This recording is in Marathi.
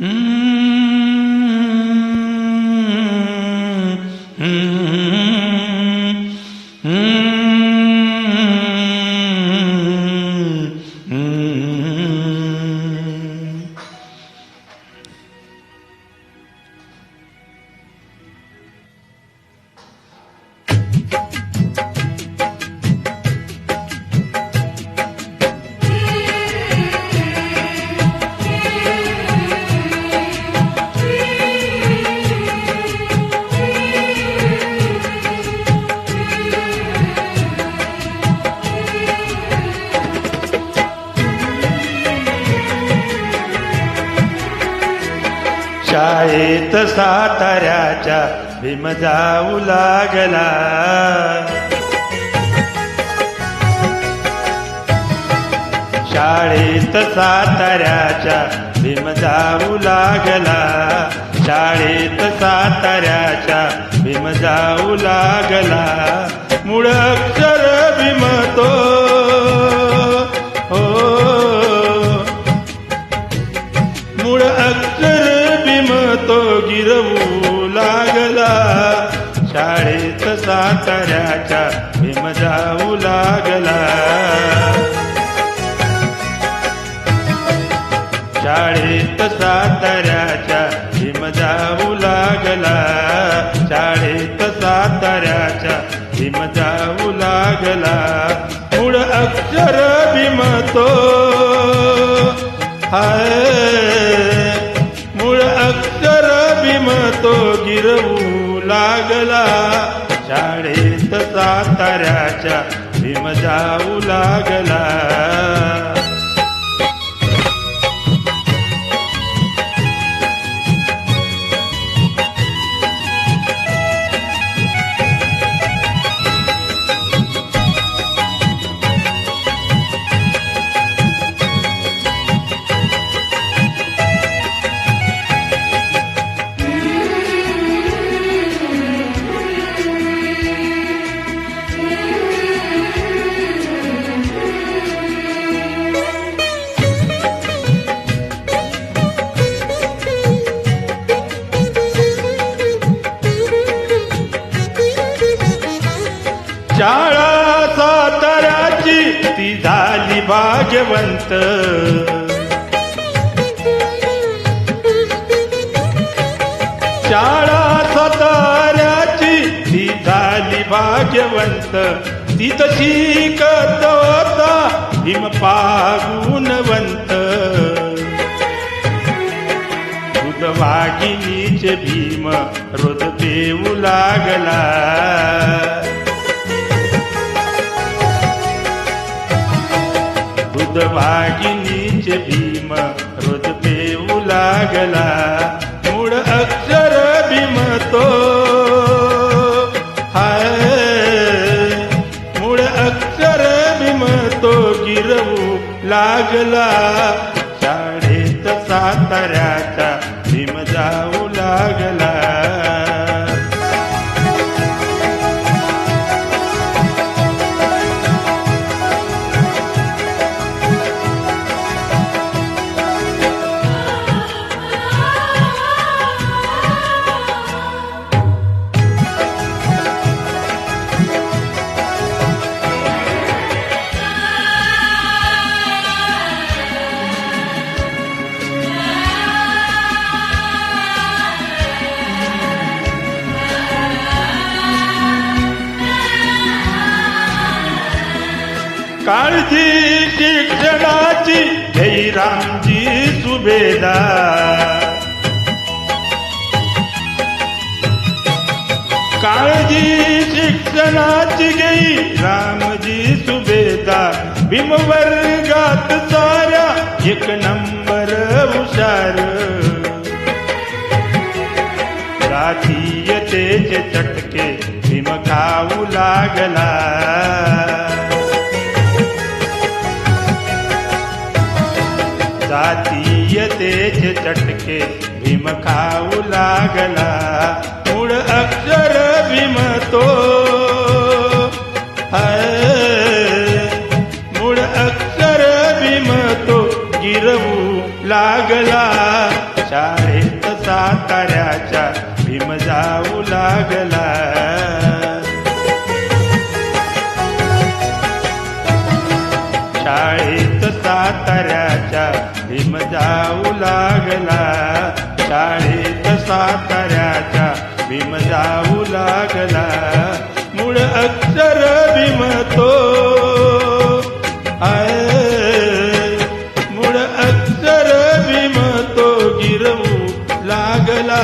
Mm-hmm. Mm-hmm. mm-hmm. आहेत साताऱ्याच्या भीम जाऊ लागला. शाळेत साताऱ्याच्या भीम जाऊ लागला. शाळेत साताऱ्याच्या भीम जाऊ लागला. मुळ अक्षर भीम तो हो. मूळ अक्षर तो गिरवू लागला. शाळेत साताऱ्याच्या भीम जाऊ लागला. शाळेत साताऱ्याच्या भीम जाऊ लागला. शाळेत साताऱ्याच्या भीम जाऊ लागला. मूळ अक्षर भीम तो. हाय. मूळ अक्षर भीम तो गिरवू लागला. शाळेत साताऱ्याच्या भीम जाऊ लागला. शाळा साताराची ती झाली भाग्यवंत. शाळा साताऱ्याची ती झाली भाग्यवंत. ती तशी होता भीम पागुणवंत वाघिनीचे भीम रोज देऊ लागला. दूध वाघिनीचे भीम रोज देऊ लागला. मूळ अक्षर भीम तो. हाय. मूळ अक्षर भीम तो. गिरवू लागला. काळजी शिक्षणाची जय रामजी सुभेदार काळजी शिक्षणाची गई रामजी सुभेदार भीमवर्गात साऱ्या एक नंबर हुशार. जातीयतेचे चटके भीम खाऊ लागला. जातीयतेचे चटके भीम खाऊ लागला. मूळ अक्षर भीम तो मूळ अक्षर भीम तो गिरवू लागला. शाळेत साताऱ्याच्या भीम जाऊ लागला. शाळेत साताऱ्याच्या भीम जाऊ लागला. शाळेत साताऱ्याच्या भीम जाऊ लागला. मूळ अक्षर भीम तो मूळ अक्षर भीम तो गिरवू लागला.